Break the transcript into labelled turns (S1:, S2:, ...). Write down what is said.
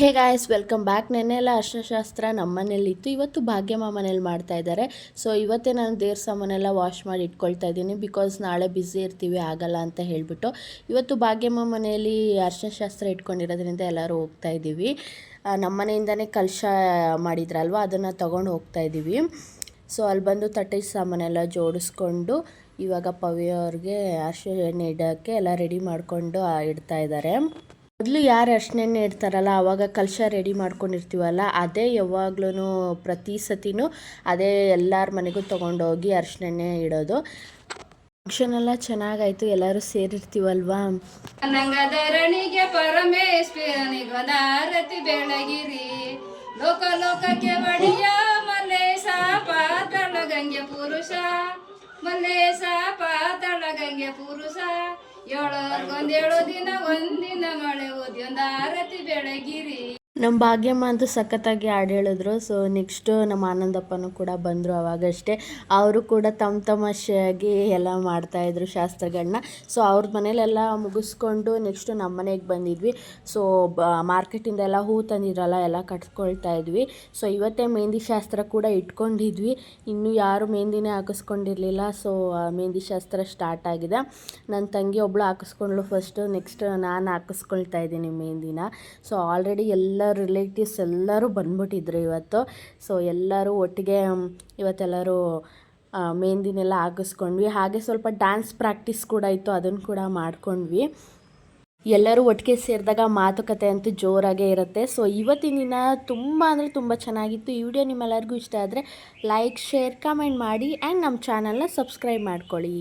S1: Hey guys, welcome back. ನೆನ್ನೆ ಎಲ್ಲ ಅರ್ಶಶಾಸ್ತ್ರ ನಮ್ಮ ಮನೇಲಿತ್ತು ಇವತ್ತು ಭಾಗ್ಯಮ್ಮ ಮನೇಲಿ ಮಾಡ್ತಾ ಇದ್ದಾರೆ. ಸೊ ಇವತ್ತೇ ನಾನು ದೇವ್ರ ಸಾಮಾನೆಲ್ಲ ವಾಶ್ ಮಾಡಿ ಇಟ್ಕೊಳ್ತಾ ಇದ್ದೀನಿ ಬಿಕಾಸ್ ನಾಳೆ ಬ್ಯುಸಿ ಇರ್ತೀವಿ, ಆಗಲ್ಲ ಅಂತ ಹೇಳಿಬಿಟ್ಟು. ಇವತ್ತು ಭಾಗ್ಯಮ್ಮ ಮನೆಯಲ್ಲಿ ಅರ್ಶಶಾಸ್ತ್ರ ಇಟ್ಕೊಂಡಿರೋದ್ರಿಂದ ಎಲ್ಲರೂ ಹೋಗ್ತಾ ಇದ್ದೀವಿ. ನಮ್ಮ ಮನೆಯಿಂದನೇ ಕಲಶ ಮಾಡಿದ್ರಲ್ವ, ಅದನ್ನು ತೊಗೊಂಡು ಹೋಗ್ತಾ ಇದ್ದೀವಿ. ಸೊ ಅಲ್ಲಿ ಬಂದು ತಟ್ಟೆ ಸಾಮಾನೆಲ್ಲ ಜೋಡಿಸ್ಕೊಂಡು ಇವಾಗ ಪವ್ಯ ಅವ್ರಿಗೆ ಅರಿಶಿನ ಇಡೋಕ್ಕೆ ಎಲ್ಲ ರೆಡಿ ಮಾಡಿಕೊಂಡು ಇಡ್ತಾ ಇದ್ದಾರೆ. ಮೊದಲು ಯಾರು ಅರ್ಶಿನ ಇರ್ತಾರಲ್ಲ ಆವಾಗ ಕಲಶ ರೆಡಿ ಮಾಡ್ಕೊಂಡಿರ್ತೀವಲ್ಲ, ಅದೇ ಯಾವಾಗ್ಲೂ ಪ್ರತಿ ಸತಿನೂ ಅದೇ ಎಲ್ಲರ ಮನೆಗೂ ತೊಗೊಂಡೋಗಿ ಅರ್ಶಿನ ಇಡೋದು. ಫಂಕ್ಷನ್ ಎಲ್ಲ ಚೆನ್ನಾಗಾಯ್ತು, ಎಲ್ಲರೂ ಸೇರಿರ್ತೀವಲ್ವಾ?
S2: ನಂಗದರಣಿಗೆ ಪರಮೇಶ್ವರನಿಗೊಂದಾರತಿ ಬೆಳಗಿರಿ. ಲೋಕ ಲೋಕಕ್ಕೆ ಬಡಿಯ ಮಲ್ಲೇಶ, ಪಾತಳ ಗಂಗೆ ಪುರುಷ. ಮಲ್ಲೇಶ, ಪಾತಳ ಗಂಗೆ ಪುರುಷ. ಏಳೋರ್ಗೊಂದೇಳು ದಿನ ಒಂದಿನ ಮಳೆ ಓದಿ ಒಂದು ಆರತಿ ಬೆಳಗಿರಿ.
S1: ನಮ್ಮ ಭಾಗ್ಯಮ್ಮ ಅಂತೂ ಸಖತ್ತಾಗಿ ಹಾಡು ಹೇಳಿದ್ರು ಸೊ ನೆಕ್ಸ್ಟು ನಮ್ಮ ಆನಂದಪ್ಪನೂ ಕೂಡ ಬಂದರು ಅವಾಗಷ್ಟೇ. ಅವರು ಕೂಡ ತಮ್ಮ ತಮಾಷೆಯಾಗಿ ಎಲ್ಲ ಮಾಡ್ತಾಯಿದ್ರು ಶಾಸ್ತ್ರಗಳನ್ನ ಸೊ ಅವ್ರ ಮನೇಲೆಲ್ಲ ಮುಗಿಸ್ಕೊಂಡು ನೆಕ್ಸ್ಟು ನಮ್ಮ ಮನೆಗೆ ಬಂದಿದ್ವಿ. ಸೊ ಬ ಮಾರ್ಕೆಟಿಂದ ಎಲ್ಲ ಹೂ ತಂದಿದ್ರಲ್ಲ, ಎಲ್ಲ ಕಟ್ಕೊಳ್ತಾ ಇದ್ವಿ. ಸೊ ಇವತ್ತೇ ಮೆಹಂದಿ ಶಾಸ್ತ್ರ ಕೂಡ ಇಟ್ಕೊಂಡಿದ್ವಿ. ಇನ್ನೂ ಯಾರು ಮೆಹಂದಿನೇ ಹಾಕಿಸ್ಕೊಂಡಿರಲಿಲ್ಲ. ಸೊ ಮೆಹಂದಿ ಶಾಸ್ತ್ರ ಸ್ಟಾರ್ಟ್ ಆಗಿದೆ. ನನ್ನ ತಂಗಿ ಒಬ್ಳು ಹಾಕಿಸ್ಕೊಂಡ್ಳು ಫಸ್ಟು ನೆಕ್ಸ್ಟ್ ನಾನು ಹಾಕಿಸ್ಕೊಳ್ತಾ ಇದ್ದೀನಿ ಮೆಹಂದಿನ. ಸೊ ಆಲ್ರೆಡಿ ಎಲ್ಲ ರಿಲೇಟಿವ್ಸ್ ಎಲ್ಲರೂ ಬಂದ್ಬಿಟ್ಟಿದ್ರು ಇವತ್ತು. ಸೊ ಎಲ್ಲರೂ ಒಟ್ಟಿಗೆ ಇವತ್ತೆಲ್ಲರೂ ಮೆಹಂದಿನೆಲ್ಲ ಹಾಕಿಸ್ಕೊಂಡ್ವಿ. ಹಾಗೆ ಸ್ವಲ್ಪ ಡ್ಯಾನ್ಸ್ ಪ್ರಾಕ್ಟೀಸ್ ಕೂಡ ಇತ್ತು ಅದನ್ನು ಕೂಡ ಮಾಡ್ಕೊಂಡ್ವಿ. ಎಲ್ಲರೂ ಒಟ್ಟಿಗೆ ಸೇರಿದಾಗ ಮಾತುಕತೆ ಅಂತೂ ಜೋರಾಗೇ ಇರುತ್ತೆ. ಸೊ ಇವತ್ತಿನ ದಿನ ತುಂಬ ಅಂದರೆ ತುಂಬ ಚೆನ್ನಾಗಿತ್ತು. ಈ ವಿಡಿಯೋ ನಿಮ್ಮೆಲ್ಲರಿಗೂ ಇಷ್ಟ ಆದರೆ ಲೈಕ್ ಶೇರ್ ಕಮೆಂಟ್ ಮಾಡಿ ಆ್ಯಂಡ್ ನಮ್ಮ ಚಾನಲ್ನ ಸಬ್ಸ್ಕ್ರೈಬ್ ಮಾಡ್ಕೊಳ್ಳಿ.